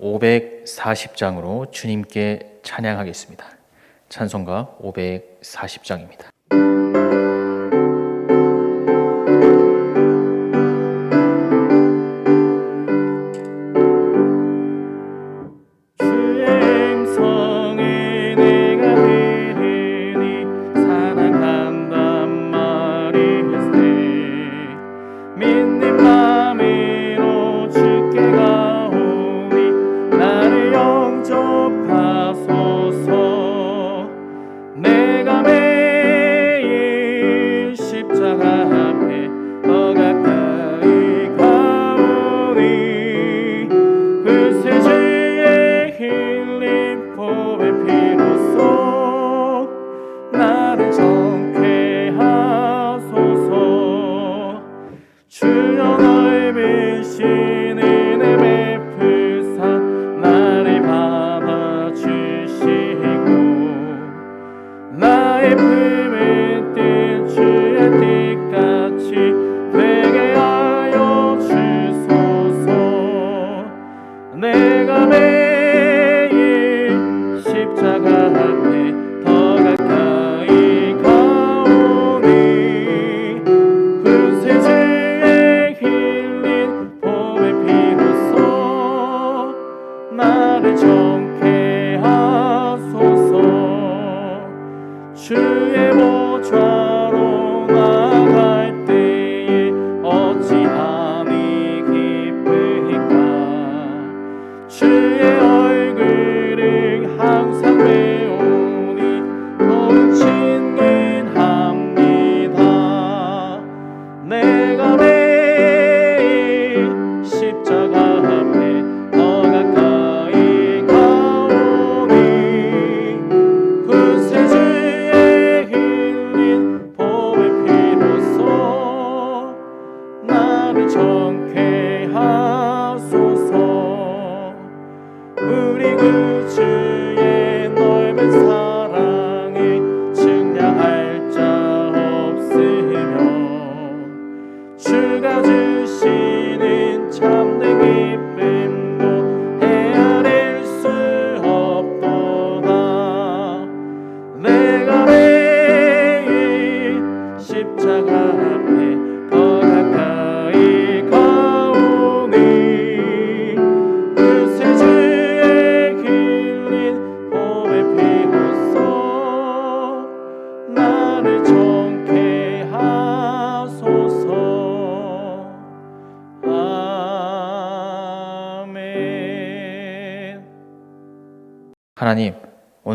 540장으로 주님께 찬양하겠습니다. 찬송가 540장입니다. 나 보좌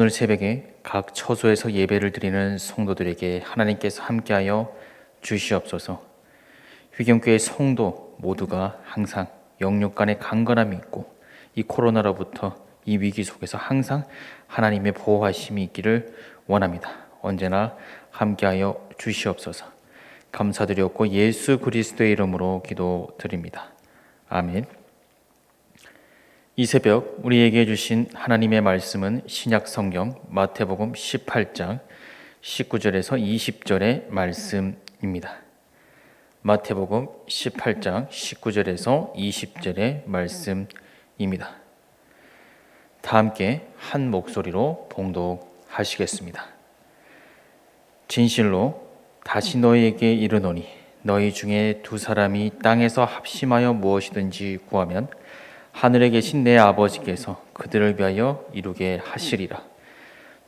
오늘 새벽에 각 처소에서 예배를 드리는 성도들에게 하나님께서 함께하여 주시옵소서. 휘경교회 성도 모두가 항상 영육 간의 강건함이 있고 이 코로나로부터 이 위기 속에서 항상 하나님의 보호하심이 있기를 원합니다. 언제나 함께하여 주시옵소서. 감사드렸고 예수 그리스도의 이름으로 기도드립니다. 아멘. 이 새벽 우리에게 주신 하나님의 말씀은 신약 성경 마태복음 18장 19절에서 20절의 말씀입니다. 마태복음 18장 19절에서 20절의 말씀입니다. 다 함께 한 목소리로 봉독하시겠습니다. 진실로 다시 너희에게 이르노니 너희 중에 두 사람이 땅에서 합심하여 무엇이든지 구하면 하늘에 계신 내 아버지께서 그들을 위하여 이루게 하시리라.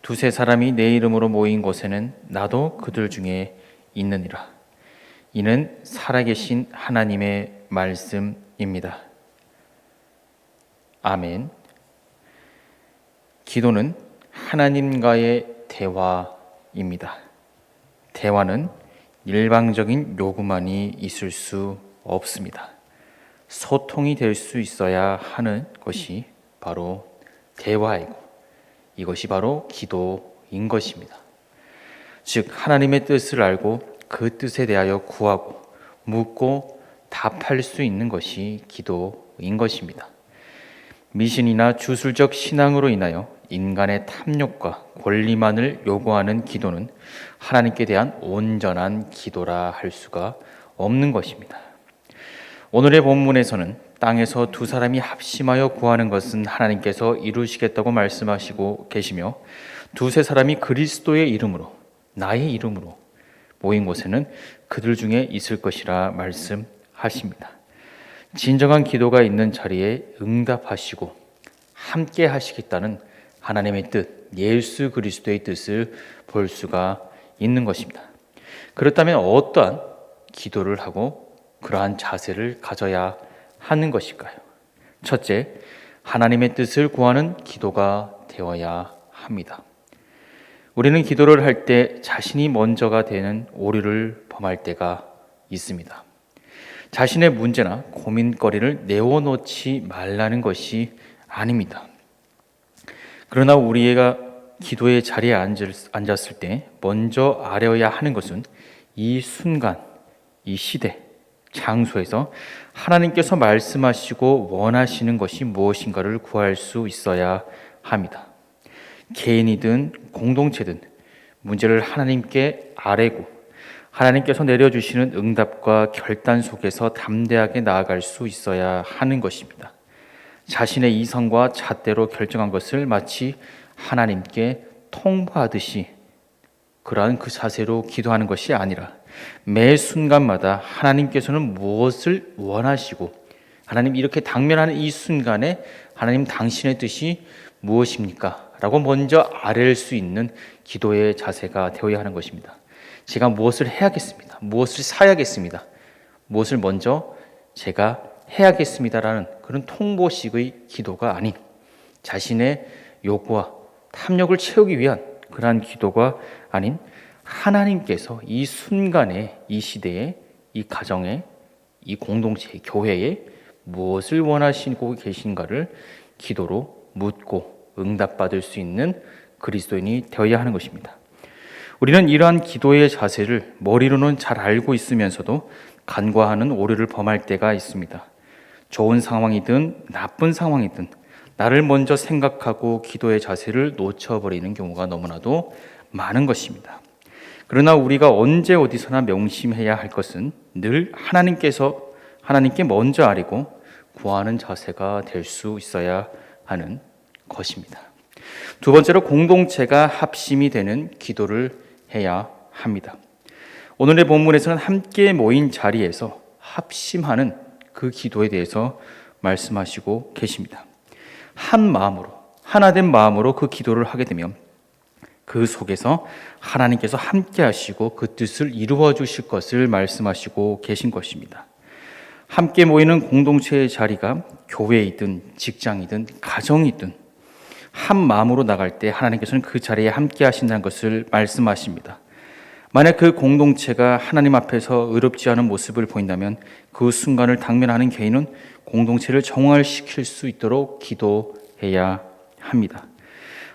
두세 사람이 내 이름으로 모인 곳에는 나도 그들 중에 있느니라. 이는 살아계신 하나님의 말씀입니다. 아멘. 기도는 하나님과의 대화입니다. 대화는 일방적인 요구만이 있을 수 없습니다. 소통이 될 수 있어야 하는 것이 바로 대화이고 이것이 바로 기도인 것입니다. 즉 하나님의 뜻을 알고 그 뜻에 대하여 구하고 묻고 답할 수 있는 것이 기도인 것입니다. 미신이나 주술적 신앙으로 인하여 인간의 탐욕과 권리만을 요구하는 기도는 하나님께 대한 온전한 기도라 할 수가 없는 것입니다. 오늘의 본문에서는 땅에서 두 사람이 합심하여 구하는 것은 하나님께서 이루시겠다고 말씀하시고 계시며 두세 사람이 그리스도의 이름으로 나의 이름으로 모인 곳에는 그들 중에 있을 것이라 말씀하십니다. 진정한 기도가 있는 자리에 응답하시고 함께 하시겠다는 하나님의 뜻, 예수 그리스도의 뜻을 볼 수가 있는 것입니다. 그렇다면 어떠한 기도를 하고 그러한 자세를 가져야 하는 것일까요? 첫째, 하나님의 뜻을 구하는 기도가 되어야 합니다. 우리는 기도를 할 때 자신이 먼저가 되는 오류를 범할 때가 있습니다. 자신의 문제나 고민거리를 내어놓지 말라는 것이 아닙니다. 그러나 우리가 기도의 자리에 앉았을 때 먼저 알아야 하는 것은 이 순간, 이 시대, 장소에서 하나님께서 말씀하시고 원하시는 것이 무엇인가를 구할 수 있어야 합니다. 개인이든 공동체든 문제를 하나님께 아뢰고 하나님께서 내려주시는 응답과 결단 속에서 담대하게 나아갈 수 있어야 하는 것입니다. 자신의 이성과 잣대로 결정한 것을 마치 하나님께 통보하듯이 그러한 그 자세로 기도하는 것이 아니라 매 순간마다 하나님께서는 무엇을 원하시고 하나님 이렇게 당면하는 이 순간에 하나님 당신의 뜻이 무엇입니까? 라고 먼저 아뢰 수 있는 기도의 자세가 되어야 하는 것입니다. 제가 무엇을 해야겠습니다. 무엇을 사야겠습니다. 무엇을 먼저 제가 해야겠습니다라는 그런 통보식의 기도가 아닌 자신의 요구와 탐욕을 채우기 위한 그러한 기도가 아닌 하나님께서 이 순간에 이 시대에 이 가정에 이 공동체 교회에 무엇을 원하시고 계신가를 기도로 묻고 응답받을 수 있는 그리스도인이 되어야 하는 것입니다. 우리는 이러한 기도의 자세를 머리로는 잘 알고 있으면서도 간과하는 오류를 범할 때가 있습니다. 좋은 상황이든 나쁜 상황이든 나를 먼저 생각하고 기도의 자세를 놓쳐버리는 경우가 너무나도 많은 것입니다. 그러나 우리가 언제 어디서나 명심해야 할 것은 늘 하나님께서 하나님께 먼저 아리고 구하는 자세가 될 수 있어야 하는 것입니다. 두 번째로 공동체가 합심이 되는 기도를 해야 합니다. 오늘의 본문에서는 함께 모인 자리에서 합심하는 그 기도에 대해서 말씀하시고 계십니다. 한 마음으로, 하나 된 마음으로 그 기도를 하게 되면 그 속에서 하나님께서 함께 하시고 그 뜻을 이루어 주실 것을 말씀하시고 계신 것입니다. 함께 모이는 공동체의 자리가 교회이든 직장이든 가정이든 한 마음으로 나갈 때 하나님께서는 그 자리에 함께 하신다는 것을 말씀하십니다. 만약 그 공동체가 하나님 앞에서 의롭지 않은 모습을 보인다면 그 순간을 당면하는 개인은 공동체를 정화시킬 수 있도록 기도해야 합니다.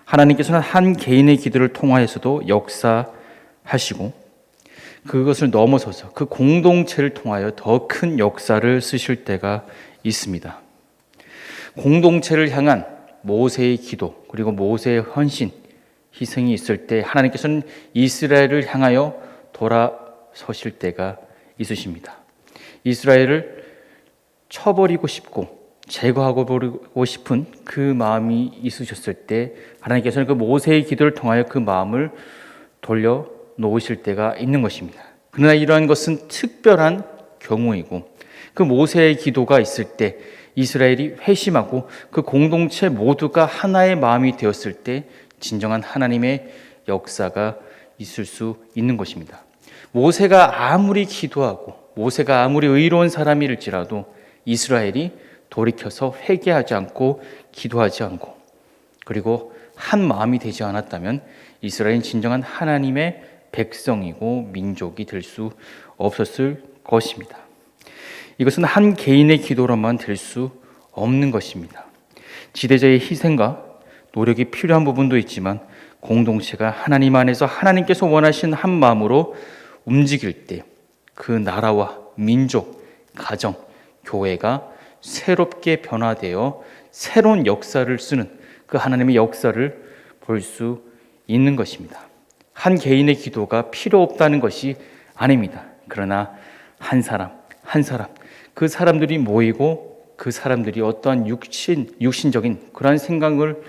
하나님께서는 한 개인의 기도를 통하여서도 역사하시고 그것을 넘어서서 그 공동체를 통하여 더 큰 역사를 쓰실 때가 있습니다. 공동체를 향한 모세의 기도 그리고 모세의 헌신 희생이 있을 때 하나님께서는 이스라엘을 향하여 돌아서실 때가 있으십니다. 이스라엘을 쳐버리고 싶고 제거하고 버리고 싶은 그 마음이 있으셨을 때 하나님께서는 그 모세의 기도를 통하여 그 마음을 돌려 놓으실 때가 있는 것입니다. 그러나 이러한 것은 특별한 경우이고 그 모세의 기도가 있을 때 이스라엘이 회심하고 그 공동체 모두가 하나의 마음이 되었을 때 진정한 하나님의 역사가 있을 수 있는 것입니다. 모세가 아무리 기도하고 모세가 아무리 의로운 사람일지라도 이스라엘이 돌이켜서 회개하지 않고 기도하지 않고 그리고 한 마음이 되지 않았다면 이스라엘은 진정한 하나님의 백성이고 민족이 될 수 없었을 것입니다. 이것은 한 개인의 기도로만 될 수 없는 것입니다. 지대자의 희생과 노력이 필요한 부분도 있지만 공동체가 하나님 안에서 하나님께서 원하신 한 마음으로 움직일 때 그 나라와 민족, 가정, 교회가 새롭게 변화되어 새로운 역사를 쓰는 그 하나님의 역사를 볼 수 있는 것입니다. 한 개인의 기도가 필요 없다는 것이 아닙니다. 그러나 한 사람, 한 사람, 그 사람들이 모이고 그 사람들이 어떠한 육신, 육신적인 그러한 생각을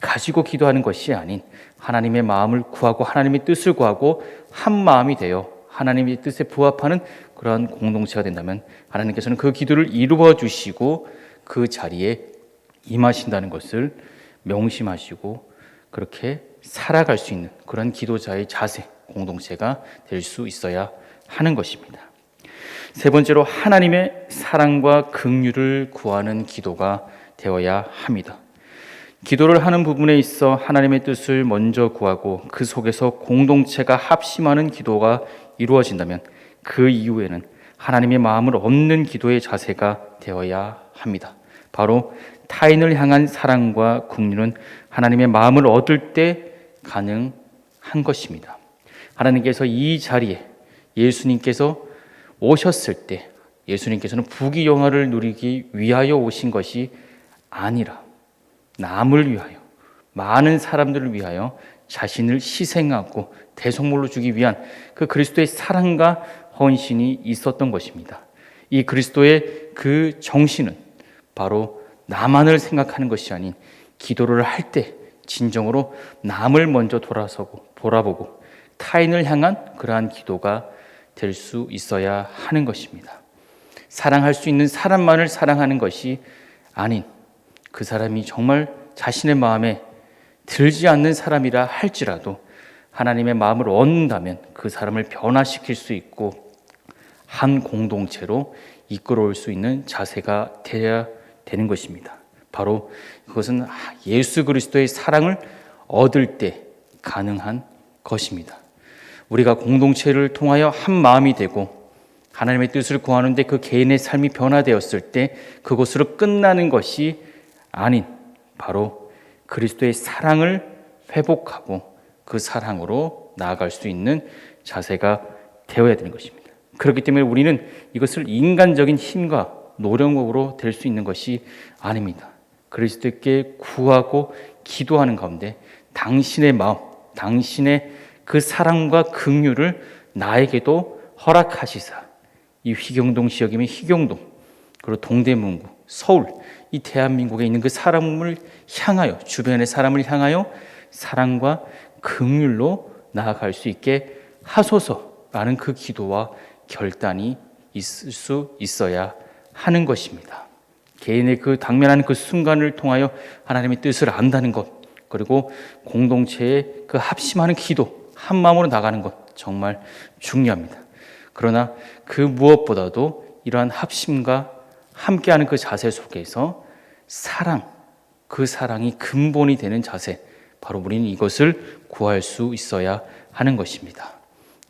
가지고 기도하는 것이 아닌 하나님의 마음을 구하고 하나님의 뜻을 구하고 한 마음이 되어 하나님의 뜻에 부합하는 그러한 공동체가 된다면 하나님께서는 그 기도를 이루어 주시고 그 자리에 임하신다는 것을 명심하시고 그렇게 살아갈 수 있는 그런 기도자의 자세, 공동체가 될 수 있어야 하는 것입니다. 세 번째로 하나님의 사랑과 긍휼을 구하는 기도가 되어야 합니다. 기도를 하는 부분에 있어 하나님의 뜻을 먼저 구하고 그 속에서 공동체가 합심하는 기도가 이루어진다면 그 이후에는 하나님의 마음을 얻는 기도의 자세가 되어야 합니다. 바로 타인을 향한 사랑과 국률은 하나님의 마음을 얻을 때 가능한 것입니다. 하나님께서 이 자리에 예수님께서 오셨을 때 예수님께서는 부귀영화를 누리기 위하여 오신 것이 아니라 남을 위하여 많은 사람들을 위하여 자신을 희생하고 대속물로 주기 위한 그 그리스도의 사랑과 헌신이 있었던 것입니다. 이 그리스도의 그 정신은 바로 나만을 생각하는 것이 아닌 기도를 할 때 진정으로 남을 먼저 돌아서고 돌아보고 타인을 향한 그러한 기도가 될 수 있어야 하는 것입니다. 사랑할 수 있는 사람만을 사랑하는 것이 아닌 그 사람이 정말 자신의 마음에 들지 않는 사람이라 할지라도 하나님의 마음을 얻는다면 그 사람을 변화시킬 수 있고 한 공동체로 이끌어올 수 있는 자세가 되어야 되는 것입니다. 바로 그것은 예수 그리스도의 사랑을 얻을 때 가능한 것입니다. 우리가 공동체를 통하여 한 마음이 되고 하나님의 뜻을 구하는데 그 개인의 삶이 변화되었을 때 그것으로 끝나는 것이 아닌 바로 그리스도의 사랑을 회복하고 그 사랑으로 나아갈 수 있는 자세가 되어야 되는 것입니다. 그렇기 때문에 우리는 이것을 인간적인 힘과 노력으로 될 수 있는 것이 아닙니다. 그리스도께 구하고 기도하는 가운데 당신의 마음, 당신의 그 사랑과 긍휼을 나에게도 허락하시사 이 휘경동 지역이면 휘경동 그리고 동대문구, 서울 이 대한민국에 있는 그 사람을 향하여 주변의 사람을 향하여 사랑과 긍휼로 나아갈 수 있게 하소서라는 그 기도와 결단이 있을 수 있어야 하는 것입니다. 개인의 그 당면하는 그 순간을 통하여 하나님의 뜻을 안다는 것, 그리고 공동체의 그 합심하는 기도, 한 마음으로 나가는 것 정말 중요합니다. 그러나 그 무엇보다도 이러한 합심과 함께하는 그 자세 속에서 사랑, 그 사랑이 근본이 되는 자세, 바로 우리는 이것을 구할 수 있어야 하는 것입니다.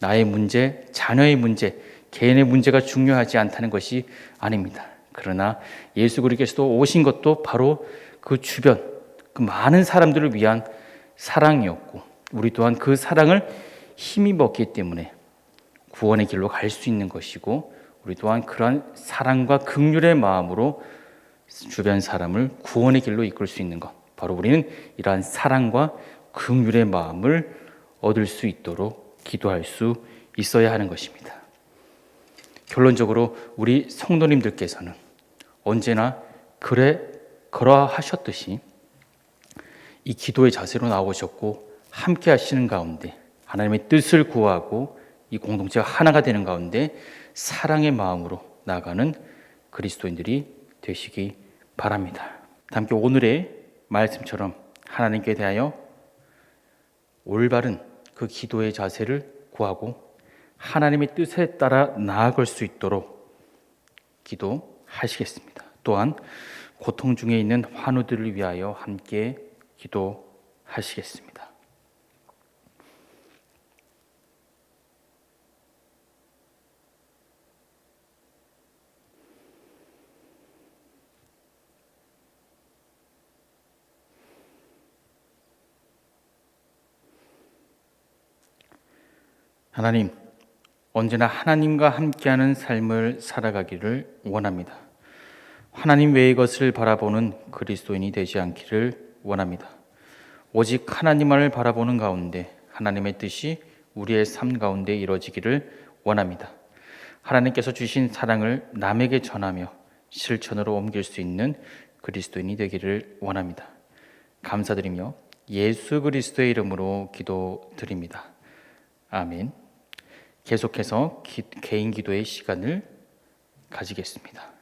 나의 문제, 자녀의 문제, 개인의 문제가 중요하지 않다는 것이 아닙니다. 그러나 예수 그리스도께서도 오신 것도 바로 그 주변, 그 많은 사람들을 위한 사랑이었고, 우리 또한 그 사랑을 힘입었기 때문에 구원의 길로 갈 수 있는 것이고, 우리 또한 그러한 사랑과 극률의 마음으로 주변 사람을 구원의 길로 이끌 수 있는 것. 바로 우리는 이러한 사랑과 긍휼의 마음을 얻을 수 있도록 기도할 수 있어야 하는 것입니다. 결론적으로 우리 성도님들께서는 언제나 그래 그러하셨듯이 이 기도의 자세로 나오셨고 함께 하시는 가운데 하나님의 뜻을 구하고 이 공동체가 하나가 되는 가운데 사랑의 마음으로 나가는 그리스도인들이 되시기 바랍니다. 함께 오늘의 말씀처럼 하나님께 대하여 올바른 그 기도의 자세를 구하고 하나님의 뜻에 따라 나아갈 수 있도록 기도하시겠습니다. 또한 고통 중에 있는 환우들을 위하여 함께 기도하시겠습니다. 하나님, 언제나 하나님과 함께하는 삶을 살아가기를 원합니다. 하나님 외의 것을 바라보는 그리스도인이 되지 않기를 원합니다. 오직 하나님만을 바라보는 가운데 하나님의 뜻이 우리의 삶 가운데 이루어지기를 원합니다. 하나님께서 주신 사랑을 남에게 전하며 실천으로 옮길 수 있는 그리스도인이 되기를 원합니다. 감사드리며 예수 그리스도의 이름으로 기도드립니다. 아멘. 계속해서 기, 개인 기도의 시간을 가지겠습니다.